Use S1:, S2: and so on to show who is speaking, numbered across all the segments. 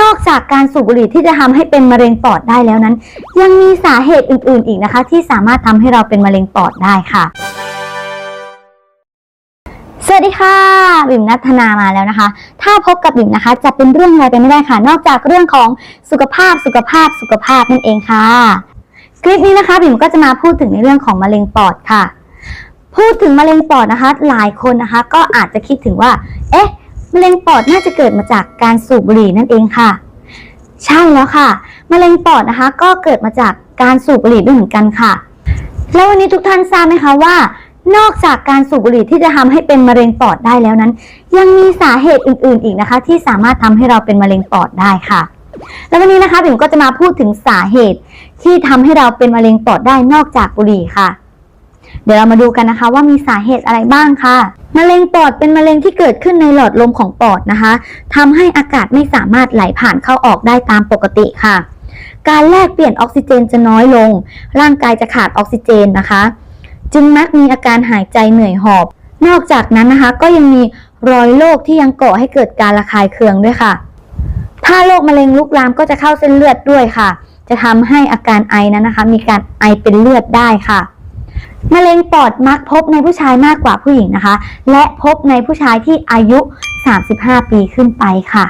S1: นอกจากการสูบบุหรี่ที่จะทำให้เป็นมะเร็งปอดได้แล้วนั้น ยังมีสาเหตุอื่น ๆ อีกนะคะ ที่สามารถทำให้เราเป็นมะเร็งปอดได้ค่ะ สวัสดีค่ะบิ่มนัทนามาแล้วนะคะ ถ้าพบกับบิ่มนะคะ จะเป็นเรื่องอะไรไปไม่ได้ค่ะ นอกจากเรื่องของสุขภาพสุขภาพสุขภาพนั่นเองค่ะ คลิปนี้นะคะบิ่มก็จะมาพูดถึงในเรื่องของมะเร็งปอดค่ะ พูดถึงมะเร็งปอดนะคะ หลายคนนะคะ ก็อาจจะคิดถึงว่า เอ๊ะ มะเร็งปอดน่าจะเกิดมาจากการสูบบุหรี่นั่นเองค่ะ ใช่แล้วค่ะ มะเร็งปอดนะคะ ก็เกิดมาจากการสูบบุหรี่ด้วยเหมือนกันค่ะ แล้ววันนี้ทุกท่านทราบไหมคะว่า นอกจากการสูบบุหรี่ที่จะทำให้เป็นมะเร็งปอดได้แล้วนั้น ยังมีสาเหตุอื่น ๆ อีกนะคะ ที่สามารถทำให้เราเป็นมะเร็งปอดได้ค่ะ แล้ววันนี้นะคะบิ่มก็จะมาพูดถึงสาเหตุที่ทำให้เราเป็นมะเร็งปอดได้นอกจากบุหรี่ค่ะ เดี๋ยวเรามาดูกันนะคะว่ามีสาเหตุอะไรบ้างค่ะมะเร็งปอดเป็นมะเร็งที่เกิดขึ้นในหลอดลมของปอดนะคะทำให้อากาศไม่สามารถไหลผ่านเข้าออกได้ตามปกติค่ะ การแลกเปลี่ยนออกซิเจนจะน้อยลง ร่างกายจะขาดออกซิเจนนะคะ จึงมักมีอาการหายใจเหนื่อยหอบ นอกจากนั้นนะคะ ก็ยังมีรอยโรคที่ยังก่อให้เกิดการระคายเคืองด้วยค่ะ ถ้าโรคมะเร็งลุกลามก็จะเข้าเส้นเลือดด้วยค่ะ จะทำให้อาการไอนั้นนะคะ มีการไอเป็นเลือดได้ค่ะ มะเร็งปอดมักพบในผู้ชายมากกว่าผู้หญิงนะคะ และพบในผู้ชายที่อายุ 35 ปีขึ้นไปค่ะ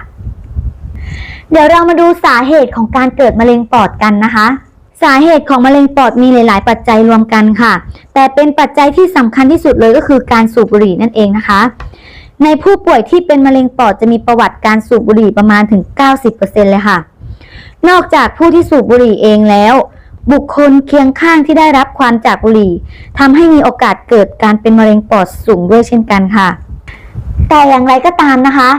S1: เดี๋ยวเรามาดูสาเหตุของการเกิดมะเร็งปอดกันนะคะ สาเหตุของมะเร็งปอดมีหลาย ๆ ปัจจัยรวมกันค่ะ แต่เป็นปัจจัยที่สำคัญที่สุดเลยก็คือการสูบบุหรี่นั่นเองนะคะ ในผู้ป่วยที่เป็นมะเร็งปอดจะมีประวัติการสูบบุหรี่ประมาณถึง 90%เลยค่ะ นอกจากผู้ที่สูบบุหรี่เองแล้ว บุคคลเคียงข้างที่ได้รับควันจากบุหรี่ทำให้มีโอกาสเกิดการเป็นมะเร็งปอดสูงด้วยเช่นกันค่ะ แต่อย่างไรก็ตามนะคะ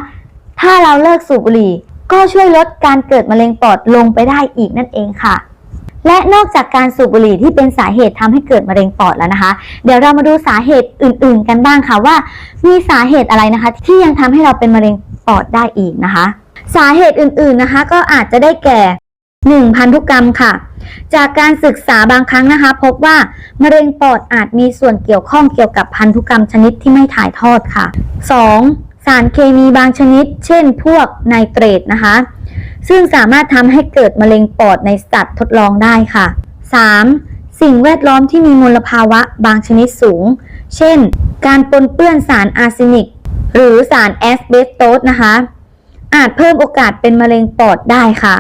S1: ถ้าเราเลิกสูบบุหรี่ ก็ช่วยลดการเกิดมะเร็งปอดลงไปได้อีกนั่นเองค่ะ และนอกจากการสูบบุหรี่ที่เป็นสาเหตุทำให้เกิดมะเร็งปอดแล้วนะคะ เดี๋ยวเรามาดูสาเหตุอื่น ๆ กันบ้างค่ะว่า มีสาเหตุอะไรนะคะ ที่ยังทำให้เราเป็นมะเร็งปอดได้อีกนะคะ สาเหตุอื่น ๆนะคะ ก็อาจจะได้แก่ 1. พันธุกรรมค่ะ จากการศึกษาบางครั้งนะคะ พบว่ามะเร็งปอดอาจมีส่วนเกี่ยวข้องเกี่ยวกับพันธุกรรมชนิดที่ไม่ถ่ายทอดค่ะ 2. สารเคมีบางชนิด เช่น พวกไนเตรตนะคะ ซึ่งสามารถทำให้เกิดมะเร็งปอดในสัตว์ทดลองได้ค่ะ 3. สิ่งแวดล้อมที่มีมลภาวะบางชนิดสูง เช่น การปนเปื้อนสารอาร์เซนิก หรือสารแอสเบสโตสนะคะ อาจเพิ่มโอกาสเป็นมะเร็งปอดได้ค่ะ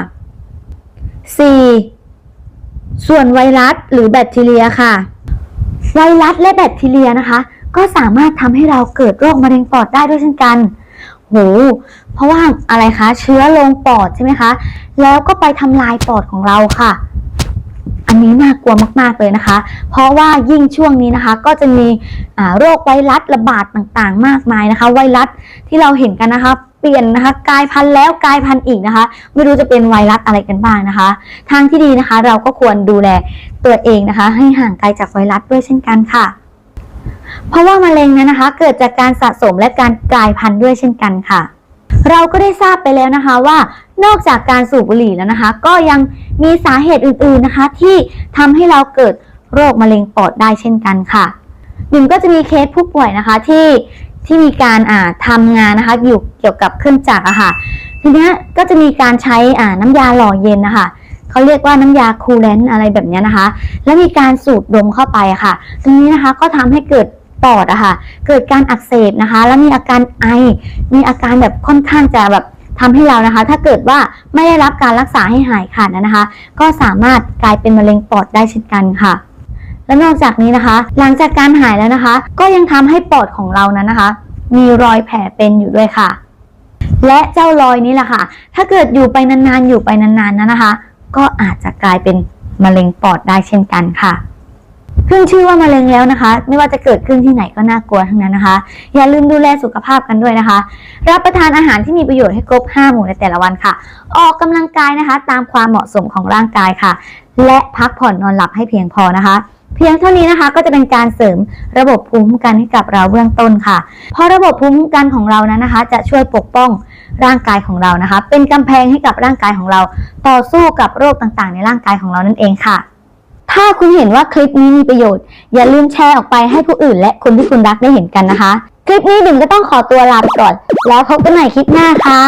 S1: 4. ส่วนไวรัสหรือแบคทีเรียค่ะ ไวรัสและแบคทีเรียนะคะ ก็สามารถทำให้เราเกิดโรคมะเร็งปอดได้ด้วยเช่นกันโหเพราะว่าอะไรคะ เชื้อลงปอดใช่ไหมคะ แล้วก็ไปทำลายปอดของเราค่ะ อันนี้น่ากลัวมากๆเลยนะคะ เพราะว่ายิ่งช่วงนี้นะคะ ก็จะมีโรคไวรัสระบาดต่างๆ มากมายนะคะ ไวรัสที่เราเห็นกันนะคะเปลี่ยนนะคะกลายพันธุ์แล้วกลายพันธุ์อีกนะคะ ไม่รู้จะเป็นไวรัสอะไรกันบ้างนะคะ ทางที่ดีนะคะ เราก็ควรดูแลตัวเองนะคะ ให้ห่างไกลจากไวรัสด้วยเช่นกันค่ะ เพราะว่ามะเร็งนั้นนะคะ เกิดจากการสะสมและการกลายพันธุ์ด้วยเช่นกันค่ะเราก็ได้ทราบไปแล้วนะคะว่า นอกจากการสูบบุหรี่แล้วนะคะ ก็ยังมีสาเหตุอื่นๆนะคะ ที่ทำให้เราเกิดโรคมะเร็งปอดได้เช่นกันค่ะบิ่มก็จะมีเคสผู้ป่วยนะคะที่ที่มีการอ่าทำงานนะคะอยู่เกี่ยวกับเครื่องจักรอะค่ะ ทีนี้ก็จะมีการใช้อ่าน้ำยาหล่อเย็นนะคะเขาเรียกว่าน้ำยาคูลแลนต์อะไรแบบนี้นะคะ แล้วมีการสูดดมเข้าไปะค่ะ ตรงนี้นะคะก็ทำให้เกิดปอดอะค่ะ เกิดการอักเสบนะคะ แล้วมีอาการไอ มีอาการแบบค่อนข้างจะแบบ ทำให้เรานะคะ ถ้าเกิดว่าไม่ได้รับการรักษาให้หายขาดนะคะ ก็สามารถกลายเป็นมะเร็งปอดได้เช่นกันค่ะและนอกจากนี้นะคะ หลังจากการหายแล้วนะคะ ก็ยังทำให้ปอดของเรานั้นนะคะ มีรอยแผลเป็นอยู่ด้วยค่ะ และเจ้ารอยนี้แหละค่ะ ถ้าเกิดอยู่ไปนานๆอยู่ไปนานๆนั้นนะคะ ก็อาจจะกลายเป็นมะเร็งปอดได้เช่นกันค่ะ ขึ้นชื่อว่ามะเร็งแล้วนะคะ ไม่ว่าจะเกิดขึ้นที่ไหนก็น่ากลัวทั้งนั้นนะคะ อย่าลืมดูแลสุขภาพกันด้วยนะคะ รับประทานอาหารที่มีประโยชน์ให้ครบ 5 หมู่ในแต่ละวันค่ะ ออกกำลังกายนะคะ ตามความเหมาะสมของร่างกายค่ะ และพักผ่อนนอนหลับให้เพียงพอนะคะ เพียงเท่านี้นะคะก็จะเป็นการเสริมระบบภูมิคุ้มกันให้กับเราเบื้องต้นค่ะ เพราะระบบภูมิคุ้มกันของเรานั้นนะคะ จะช่วยปกป้องร่างกายของเรานะคะ เป็นกำแพงให้กับร่างกายของเรา ต่อสู้กับโรคต่างๆ ในร่างกายของเรานั่นเองค่ะ ถ้าคุณเห็นว่าคลิปนี้มีประโยชน์ อย่าลืมแชร์ออกไปให้ผู้อื่น และคนที่คุณรักได้เห็นกันนะคะ คลิปนี้ดิ่งก็ต้องขอตัวลาไปก่อน แล้วพบกันใหม่คลิปหน้าค่ะ